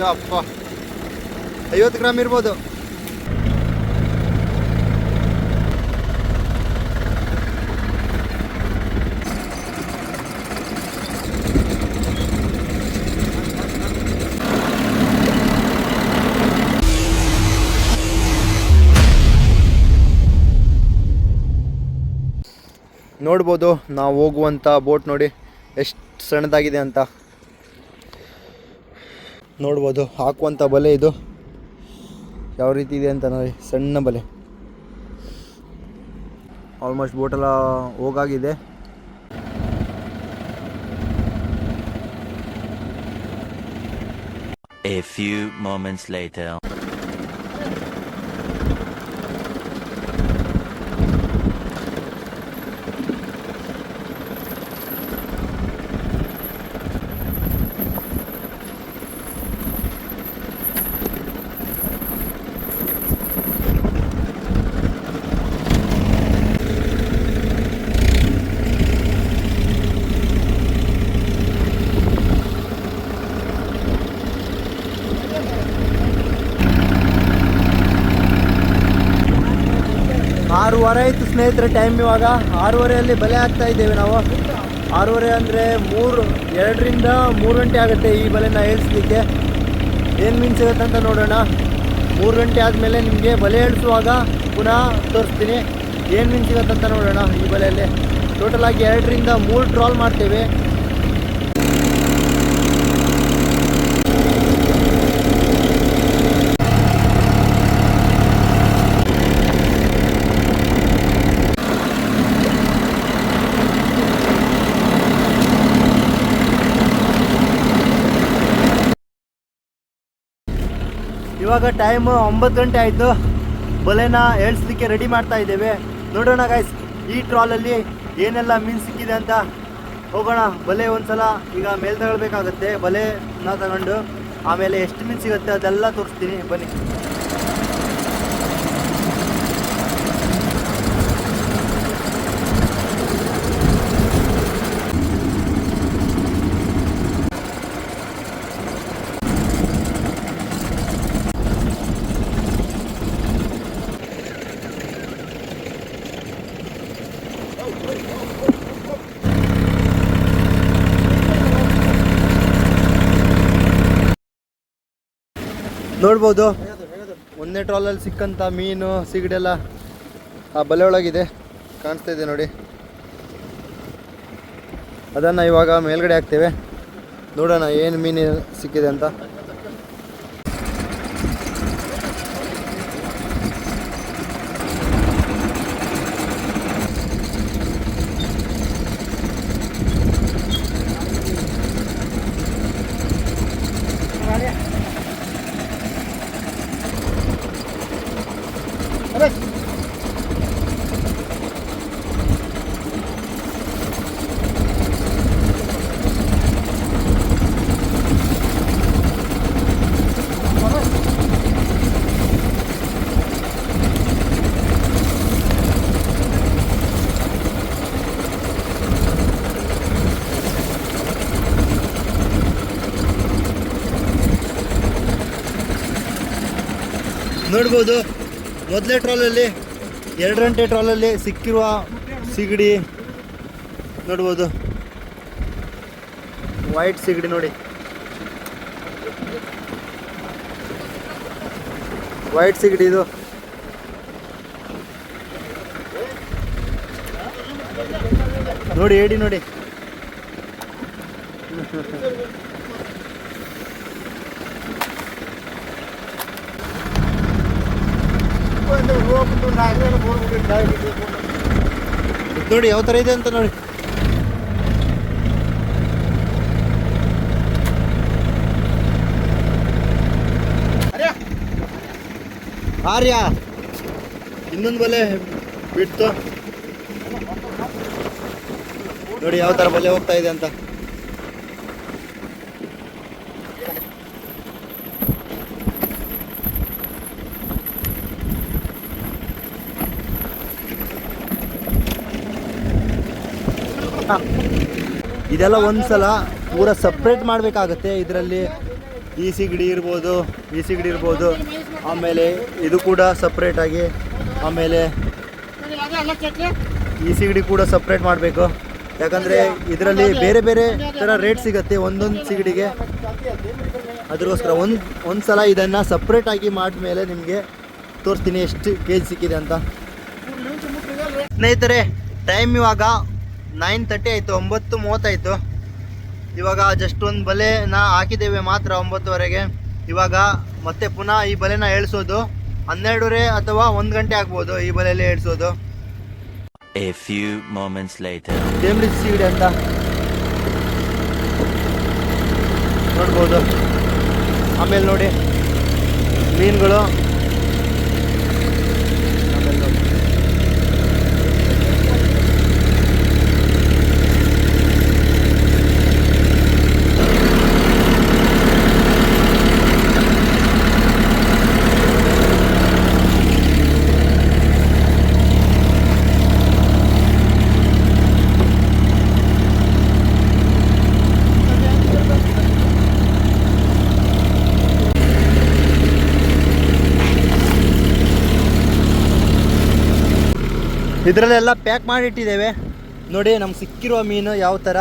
ಯಪ್ಪ ಐವತ್ತು ಗ್ರಾಮ್ ಇರ್ಬೋದು. ನೋಡ್ಬೋದು ನಾವು ಹೋಗುವಂಥ ಬೋಟ್ ನೋಡಿ. ಎಷ್ಟು ಸಣ್ಣದಾಗಿದೆ ಅಂತ ನೋಡ್ಬೋದು. ಹಾಕುವಂಥ ಬಲೆ ಇದು. ಯಾವ ರೀತಿ ಇದೆ ಅಂತ ನೋಡಿ. ಸಣ್ಣ ಬಲೆ. ಆಲ್ಮೋಸ್ಟ್ ಬೋಟೆಲ್ಲ ಹೋಗಾಗಿದೆ. A few moments later. ಆರೂವರೆ ಆಯಿತು ಸ್ನೇಹಿತರೆ ಟೈಮ್ ಇವಾಗ. ಆರೂವರೆಯಲ್ಲಿ ಬಲೆ ಹಾಕ್ತಾ ಇದ್ದೇವೆ ನಾವು. ಆರೂವರೆ ಅಂದರೆ ಮೂರು, ಎರಡರಿಂದ ಮೂರು ಗಂಟೆ ಆಗುತ್ತೆ ಈ ಬಲೆನ ಏಳಿಸ್ಲಿಕ್ಕೆ ಏನು ಮೀನು ಸಿಗುತ್ತೆ ಅಂತ ನೋಡೋಣ. ಮೂರು ಗಂಟೆ ಆದಮೇಲೆ ನಿಮಗೆ ಬಲೆ ಏಳಿಸುವಾಗ ಪುನಃ ತೋರಿಸ್ತೀನಿ. ಏನು ಮೀನು ಅಂತ ನೋಡೋಣ ಈ ಬಲೆಯಲ್ಲಿ. ಟೋಟಲಾಗಿ ಎರಡರಿಂದ ಮೂರು ಟ್ರಾಲ್ ಮಾಡ್ತೇವೆ. ಇವಾಗ ಟೈಮ್ ಒಂಬತ್ತು ಗಂಟೆ ಆಯಿತು. ಬಲೆನ ಏಳ್ಸ್ಲಿಕ್ಕೆ ರೆಡಿ ಮಾಡ್ತಾ ಇದ್ದೇವೆ. ನೋಡೋಣ ಗಾಯ್ಸ್ ಈ ಟ್ರಾಲಲ್ಲಿ ಏನೆಲ್ಲ ಮೀನು ಸಿಕ್ಕಿದೆ ಅಂತ. ಹೋಗೋಣ, ಬಲೆ ಒಂದ್ಸಲ ಈಗ ಮೇಲೆ ತಗೊಳ್ಬೇಕಾಗತ್ತೆ. ಬಲೆನ ತಗೊಂಡು ಆಮೇಲೆ ಎಷ್ಟು ಮೀನು ಸಿಗುತ್ತೆ ಅದೆಲ್ಲ ತೋರಿಸ್ತೀನಿ. ಬನ್ನಿ. ನೋಡ್ಬೋದು. ಒಂದನೇ ಟ್ರಾಲಲ್ಲಿ ಸಿಕ್ಕಂಥ ಮೀನು, ಸಿಗಡೆಲ್ಲ ಆ ಬಲೆ ಒಳಗಿದೆ. ಕಾಣಿಸ್ತಾ ಇದೆ ನೋಡಿ. ಅದನ್ನು ಇವಾಗ ಮೇಲ್ಗಡೆ ಹಾಕ್ತೇವೆ. ನೋಡೋಣ ಏನು ಮೀನು ಸಿಕ್ಕಿದೆ ಅಂತ. ನೋಡ್ಬೋದು. ಮೊದಲೇ ಟ್ರಾಲಲ್ಲಿ ಎರಡು ಗಂಟೆ ಟ್ರಾಲಲ್ಲಿ ಸಿಕ್ಕಿರುವ ಸಿಗಡಿ ನೋಡ್ಬೋದು. ವೈಟ್ ಸಿಗಡಿ ನೋಡಿ. ವೈಟ್ ಸಿಗಡಿ ಇದು. ನೋಡಿ, ಹೇಳಿ ನೋಡಿ. ಇದ್ ನೋಡಿ ಯಾವ ಥರ ಇದೆ ಅಂತ ನೋಡಿ. ಆರ್ಯ. ಇನ್ನೊಂದು ಬಲೆ ಬಿಡ್ತು. ನೋಡಿ ಯಾವ ಥರ ಬಲೆ ಹೋಗ್ತಾ ಇದೆ ಅಂತ. ಇದೆಲ್ಲ ಒಂದ್ಸಲ ಪೂರ ಸಪ್ರೇಟ್ ಮಾಡಬೇಕಾಗತ್ತೆ. ಇದರಲ್ಲಿ ಈ ಸಿಗಡಿ ಇರ್ಬೋದು ಈ ಸಿಗಡಿ ಇರ್ಬೋದು. ಆಮೇಲೆ ಇದು ಕೂಡ ಸಪ್ರೇಟಾಗಿ ಆಮೇಲೆ ಈ ಸಿಗಡಿ ಕೂಡ ಸಪ್ರೇಟ್ ಮಾಡಬೇಕು. ಯಾಕಂದರೆ ಇದರಲ್ಲಿ ಬೇರೆ ಬೇರೆ ಥರ ರೇಟ್ ಸಿಗುತ್ತೆ ಒಂದೊಂದು ಸಿಗಡಿಗೆ ಅದಕ್ಕೋಸ್ಕರ ಒಂದು ಒಂದು ಸಲ ಇದನ್ನು ಸಪ್ರೇಟಾಗಿ ಮಾಡಿದ್ಮೇಲೆ ನಿಮಗೆ ತೋರಿಸ್ತೀನಿ ಎಷ್ಟು ಕೆ ಸಿಕ್ಕಿದೆ ಅಂತ. ಸ್ನೇಹಿತರೆ ಟೈಮ್ ಇವಾಗ ನೈನ್ ತರ್ಟಿ ಆಯಿತು ಒಂಬತ್ತು ಮೂವತ್ತಾಯಿತು. ಇವಾಗ ಜಸ್ಟ್ ಒಂದು ನಾ ಹಾಕಿದ್ದೇವೆ ಮಾತ್ರ ಒಂಬತ್ತುವರೆಗೆ. ಇವಾಗ ಮತ್ತೆ ಪುನಃ ಈ ಬಲೆನ ಏಳ್ಸೋದು. ಹನ್ನೆರಡೂರೆ ಅಥವಾ ಒಂದು ಗಂಟೆ ಆಗ್ಬೋದು ಈ ಬಲೆಯಲ್ಲಿ ಏಳ್ಸೋದು. ಸೀಡ್ ಅಂತ ನೋಡ್ಬೋದು. ಆಮೇಲೆ ನೋಡಿ ಮೀನುಗಳು ಆಮೇಲೆ ನೋಡಿ ಇದರಲ್ಲೆಲ್ಲ ಪ್ಯಾಕ್ ಮಾಡಿಟ್ಟಿದ್ದೇವೆ. ನೋಡಿ, ನಮ್ಗೆ ಸಿಕ್ಕಿರುವ ಮೀನು ಯಾವ ಥರ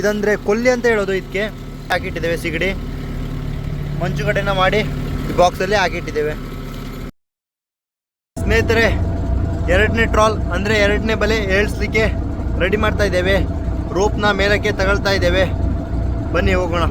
ಇದಂದರೆ ಕೊಲ್ಲಿ ಅಂತ ಹೇಳೋದು ಇದಕ್ಕೆ ಹಾಕಿಟ್ಟಿದ್ದೇವೆ ಸಿಗಡಿ. ಮಂಚುಗಡ್ಡೆನ ಮಾಡಿ ಈ ಬಾಕ್ಸಲ್ಲಿ ಹಾಕಿಟ್ಟಿದ್ದೇವೆ. ಸ್ನೇಹಿತರೆ, ಎರಡನೇ ಟ್ರಾಲ್ ಅಂದರೆ ಎರಡನೇ ಬಲೆ ಏಳಿಸ್ಲಿಕ್ಕೆ ರೆಡಿ ಮಾಡ್ತಾ ಇದ್ದೇವೆ. ರೋಪ್ನ ಮೇಲಕ್ಕೆ ತಗೊಳ್ತಾ ಇದ್ದೇವೆ. ಬನ್ನಿ ಹೋಗೋಣ.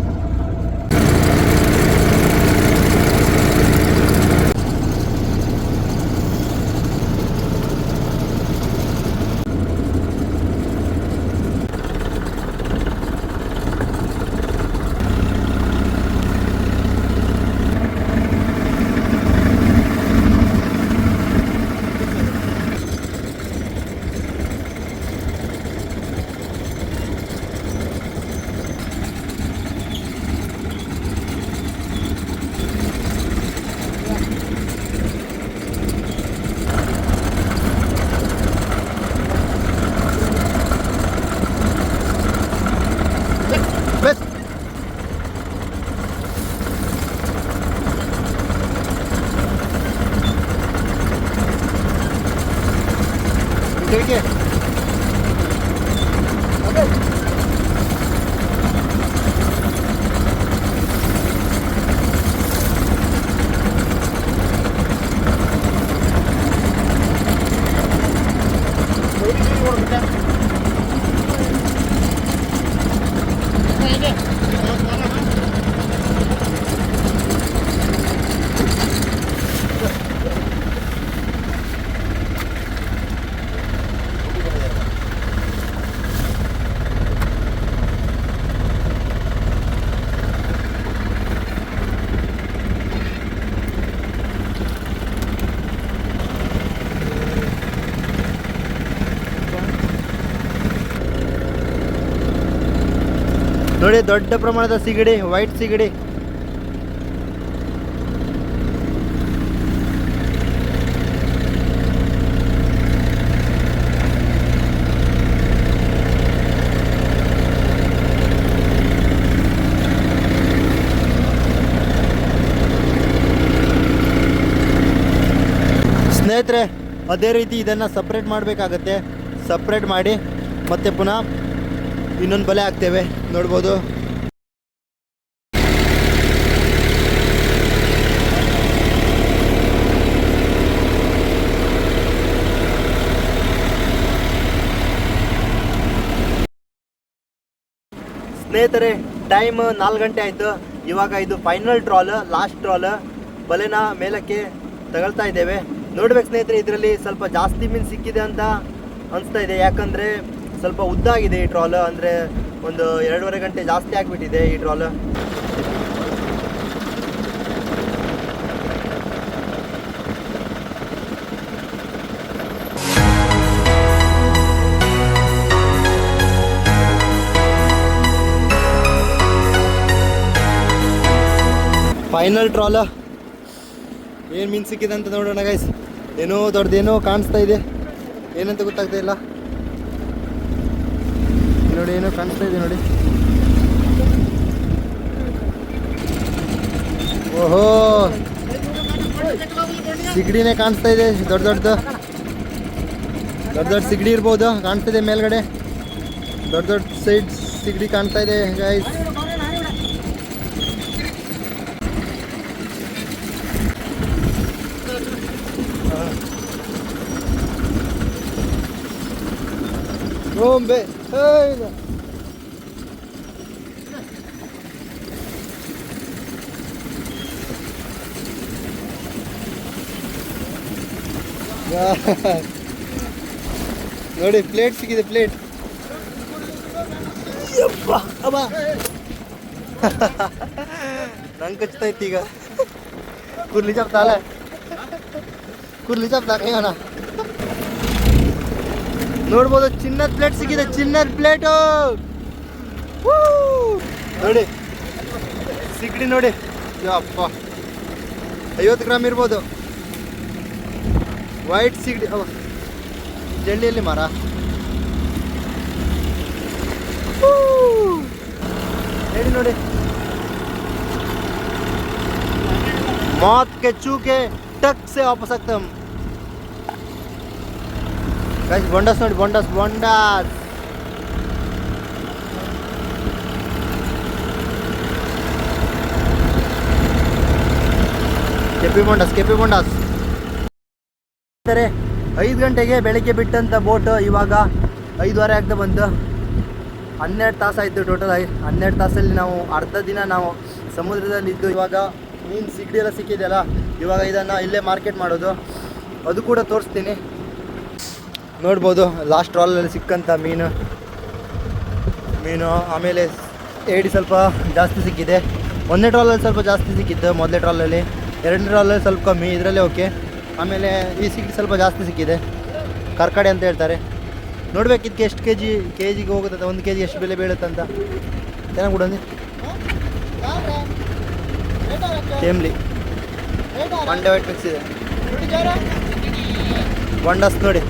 ನೋಡಿ, ದೊಡ್ಡ ಪ್ರಮಾಣದ ಸಿಗಡಿ ವೈಟ್ ಸಿಗಡಿ. ಸ್ನೇಹಿತರೆ, ಅದೇ ರೀತಿ ಇದನ್ನು ಸಪ್ರೇಟ್ ಮಾಡಬೇಕಾಗತ್ತೆ. ಸಪ್ರೇಟ್ ಮಾಡಿ, ಮತ್ತೆ ಪುನಃ ಇನ್ನೊಂದು ಬಲೆ ಹಾಕ್ತೇವೆ. ನೋಡ್ಬೋದು. ಸ್ನೇಹಿತರೆ ಟೈಮ್ ನಾಲ್ಕು ಗಂಟೆ ಆಯಿತು. ಇವಾಗ ಇದು ಫೈನಲ್ ಟ್ರಾಲ್ ಲಾಸ್ಟ್ ಟ್ರಾಲ್ ಬಲೆನ ಮೇಲಕ್ಕೆ ತಗೊಳ್ತಾ ಇದ್ದೇವೆ. ನೋಡ್ಬೇಕು ಸ್ನೇಹಿತರೆ, ಇದರಲ್ಲಿ ಸ್ವಲ್ಪ ಜಾಸ್ತಿ ಮೀನು ಸಿಕ್ಕಿದೆ ಅಂತ ಅನಿಸ್ತಾ ಇದೆ. ಯಾಕಂದರೆ ಸ್ವಲ್ಪ ಉದ್ದ ಆಗಿದೆ ಈ ಟ್ರಾಲ್ ಅಂದರೆ ಒಂದು ಎರಡೂವರೆ ಗಂಟೆ ಜಾಸ್ತಿ ಆಗಿಬಿಟ್ಟಿದೆ ಈ ಟ್ರಾಲ್ ಫೈನಲ್ ಟ್ರಾಲ ಏನು ಮೀನು ಸಿಕ್ಕಿದೆ ಅಂತ ನೋಡೋಣ ಗೈಸ್ ಏನೋ ದೊಡ್ಡದೇನೋ ಕಾಣಿಸ್ತಾ ಇದೆ. ಏನಂತ ಗೊತ್ತಾಗ್ತಾ ಇಲ್ಲ. नोड़ी ऐनो फ्रंट साइड नोड़ी ओहो सिगड़ी का कांत साइड है दर्द सिगड़ी रोबो दो कांत साइड मेल सिगड़ी कांत साइड है ಹೇಯ್ದ. ನೋಡಿ ಪ್ಲೇಟ್ ಸಿಕ್ಕಿದೆ ಪ್ಲೇಟ್ ಅಬ್ಬ. ನಂಗೆ ಕಚ್ತೈತಿ ಈಗ. ಕುರ್ಲಿ ಚಪ್ತಾಲ ಕುರ್ಲಿ ಚಪ್ತಾಕ ಹೇಗೋಣ ನೋಡ್ಬೋದು ಚಿನ್ನದ ಪ್ಲೇಟ್ ಸಿಕ್ಕಿದೆ ಚಿನ್ನದ ಪ್ಲೇಟು ನೋಡಿ ಸಿಗಡಿ ನೋಡಿ ಅಪ್ಪ ಐವತ್ತು ಗ್ರಾಮ್ ಇರ್ಬೋದು ವೈಟ್ ಸಿಗಡಿ ಅವ ಜಲ್ಲಿಯಲ್ಲಿ ಮರ ಹೇಳಿ ನೋಡಿ मौत के चूके टक से वापस सकते हम ಗಾಯ್ಸ್ ಬೊಂಡಸ್ ನೋಡಿ ಬೊಂಡಸ್ ಬೊಂಡಾಸ್ ಕೆಪಿ ಬೊಂಡಾಸ್ ಕೆಪಿ ಬೊಂಡಾಸ್ ಐದು ಗಂಟೆಗೆ ಬೆಳಗ್ಗೆ ಬಿಟ್ಟಂಥ ಬೋಟ್ ಇವಾಗ ಐದುವರೆ ಆಗ್ತಾ ಬಂತು. ಹನ್ನೆರಡು ತಾಸು ಆಯಿತು ಟೋಟಲ್ ಆಗಿ. ಹನ್ನೆರಡು ತಾಸಲ್ಲಿ ನಾವು ಅರ್ಧ ದಿನ ನಾವು ಸಮುದ್ರದಲ್ಲಿ ಇದ್ದು ಇವಾಗ ಮೀನು ಸಿಗಡಿ ಎಲ್ಲ ಸಿಕ್ಕಿದೆಯಲ್ಲ, ಇವಾಗ ಇದನ್ನು ಇಲ್ಲೇ ಮಾರ್ಕೆಟ್ ಮಾಡೋದು. ಅದು ಕೂಡ ತೋರಿಸ್ತೀನಿ. ನೋಡ್ಬೋದು ಲಾಸ್ಟ್ ಟ್ರಾಲಲ್ಲಿ ಸಿಕ್ಕಂಥ ಮೀನು. ಮೀನು ಆಮೇಲೆ ಏಡಿ ಸ್ವಲ್ಪ ಜಾಸ್ತಿ ಸಿಕ್ಕಿದೆ. ಒಂದನೇ ಟ್ರಾಲಲ್ಲಿ ಸ್ವಲ್ಪ ಜಾಸ್ತಿ ಸಿಕ್ಕಿತ್ತು ಮೊದಲನೇ ಟ್ರಾಲಲ್ಲಿ ಎರಡನೇ ಟ್ರಾಲಲ್ಲಿ ಸ್ವಲ್ಪ ಕಮ್ಮಿ ಇದರಲ್ಲೇ ಓಕೆ ಆಮೇಲೆ ಈ ಸಿಕ್ಕಿ ಸ್ವಲ್ಪ ಜಾಸ್ತಿ ಸಿಕ್ಕಿದೆ. ಕರ್ಕಡೆ ಅಂತ ಹೇಳ್ತಾರೆ. ನೋಡ್ಬೇಕಿದ್ಕೆ ಎಷ್ಟು ಕೆ ಜಿ ಕೆ ಜಿಗೆ ಹೋಗುತ್ತೆ ಒಂದು ಕೆ ಜಿ ಎಷ್ಟು ಬೆಲೆ ಬೀಳುತ್ತಂತ. ಚೆನ್ನಾಗಿ ಬಿಡಂದಿ ಟೇಮ್ಲಿ ಮಂಡೆ ವೈಟ್ ಮಿಕ್ಸ್ ಇದೆ. ಬಂಡಸ್ ನೋಡಿ.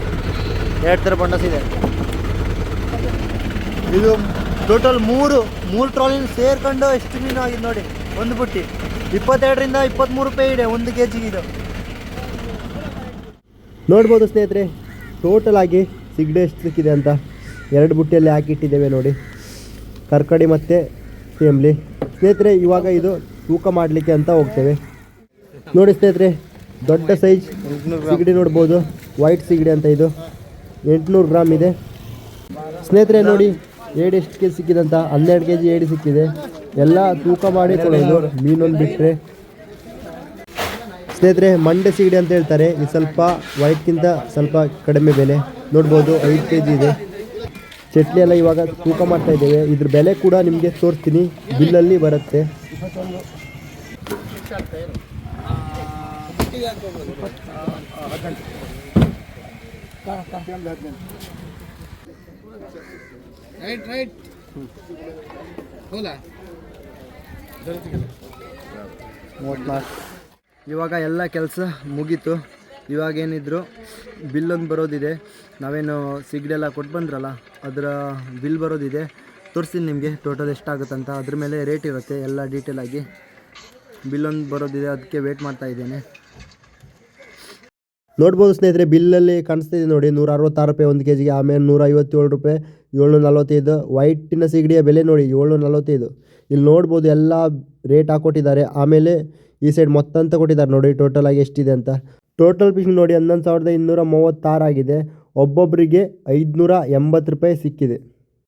ಎರಡು ಥರ ಬಂಡಸ್ ಇದೆ. ಇದು ಟೋಟಲ್ ಮೂರು ಮೂರು ಟ್ರಾಲಿನ ಸೇರ್ಕೊಂಡು ಎಷ್ಟು ಮೀನು ಆಗಿದೆ ನೋಡಿ ಒಂದು ಬುಟ್ಟಿ. ಇಪ್ಪತ್ತೆರಡರಿಂದ ಇಪ್ಪತ್ತ್ಮೂರು ರೂಪಾಯಿ ಇದೆ ಒಂದು ಕೆ ಜಿಗೆ ಇದು. ನೋಡ್ಬೋದು ಸ್ನೇಹಿತರೆ ಟೋಟಲ್ ಆಗಿ ಸಿಗಡೆ ಎಷ್ಟು ಸಿಕ್ಕಿದೆ ಅಂತ ಎರಡು ಬುಟ್ಟಿಯಲ್ಲಿ ಹಾಕಿಟ್ಟಿದ್ದೇವೆ ನೋಡಿ. ಕರ್ಕಡಿ ಮತ್ತು ಸೇಮ್ಲಿ. ಸ್ನೇಹಿತರೆ ಇವಾಗ ಇದು ತೂಕ ಮಾಡಲಿಕ್ಕೆ ಅಂತ ಹೋಗ್ತೇವೆ. ನೋಡಿ ಸ್ನೇಹಿತರೆ ದೊಡ್ಡ ಸೈಜ್ ಸಿಗಡಿ ನೋಡ್ಬೋದು ವೈಟ್ ಸಿಗಡಿ ಅಂತ ಇದು. ಎಂಟುನೂರು ಗ್ರಾಮ್ ಇದೆ. ಸ್ನೇಹಿತರೆ, ನೋಡಿ, ಏಡಿ ಎಷ್ಟು ಕೆ ಜಿ ಸಿಕ್ಕಿದೆ ಅಂತ. ಹನ್ನೆರಡು ಕೆ ಜಿ ಏಡಿ ಸಿಕ್ಕಿದೆ. ಎಲ್ಲ ತೂಕ ಮಾಡಿ ಕೊಡೋದು. ಮೀನೊಂದು ಬಿಟ್ಟರೆ ಸ್ನೇಹಿತರೆ, ಮಂಡೆ ಸಿಗಡಿ ಅಂತ ಹೇಳ್ತಾರೆ. ಇದು ಸ್ವಲ್ಪ ವೈಟ್ಗಿಂತ ಸ್ವಲ್ಪ ಕಡಿಮೆ ಬೆಲೆ. ನೋಡ್ಬೋದು, ಐದು ಕೆ ಜಿ ಇದೆ. ಚಟ್ಲಿ ಎಲ್ಲ ಇವಾಗ ತೂಕ ಮಾಡ್ತಾ ಇದ್ದೇವೆ. ಇದ್ರ ಬೆಲೆ ಕೂಡ ನಿಮಗೆ ತೋರಿಸ್ತೀನಿ. ಬಿಲ್ಲಲ್ಲಿ ಬರುತ್ತೆ. ರೈಟ್ ರೈಟ್ ಹೌದಾ ಇವಾಗ ಎಲ್ಲ ಕೆಲಸ ಮುಗೀತು. ಇವಾಗ ಏನಿದ್ರು ಬಿಲ್ಲೊಂದು ಬರೋದಿದೆ. ನಾವೇನು ಸಿಗಡೆಲ್ಲ ಕೊಟ್ಟು ಬಂದ್ರಲ್ಲ, ಅದರ ಬಿಲ್ ಬರೋದಿದೆ. ತೋರಿಸ್ತೀನಿ ನಿಮಗೆ ಟೋಟಲ್ ಎಷ್ಟಾಗುತ್ತಂತ. ಅದ್ರ ಮೇಲೆ ರೇಟ್ ಇರುತ್ತೆ, ಎಲ್ಲ ಡೀಟೇಲಾಗಿ ಬಿಲ್ಲೊಂದು ಬರೋದಿದೆ, ಅದಕ್ಕೆ ವೇಟ್ ಮಾಡ್ತಾ ಇದ್ದೇನೆ. ನೋಡ್ಬೋದು ಸ್ನೇಹಿತರೆ, ಬಿಲ್ಲಲ್ಲಿ ಕಾಣಿಸ್ತಿದೆ ನೋಡಿ ನೂರ ಅರವತ್ತಾರು ರೂಪಾಯಿ ಒಂದು ಕೆ ಜಿಗೆ ಆಮೇಲೆ ನೂರ ಐವತ್ತೇಳು ರೂಪಾಯಿ ಏಳ್ನೂರ ನಲವತ್ತೈದು ವೈಟಿನ ಸಿಗಡಿಯ ಬೆಲೆ ನೋಡಿ ಏಳ್ನೂರ ನಲ್ವತ್ತೈದು ಇಲ್ಲಿ ನೋಡ್ಬೋದು ಎಲ್ಲ ರೇಟ್ ಹಾಕ್ಕೊಟ್ಟಿದ್ದಾರೆ ಆಮೇಲೆ ಈ ಸೈಡ್ ಮೊತ್ತ ಅಂತ ಕೊಟ್ಟಿದ್ದಾರೆ ನೋಡಿ, ಟೋಟಲ್ ಆಗಿ ಎಷ್ಟಿದೆ ಅಂತ. ಟೋಟಲ್ ಫಿಶಿಂಗ್ ನೋಡಿ, ಹನ್ನೊಂದು ಸಾವಿರದ ಇನ್ನೂರ ಮೂವತ್ತಾರು ಆಗಿದೆ. ಒಬ್ಬೊಬ್ಬರಿಗೆ ಐದುನೂರ ಎಂಬತ್ತು ರೂಪಾಯಿ ಸಿಕ್ಕಿದೆ.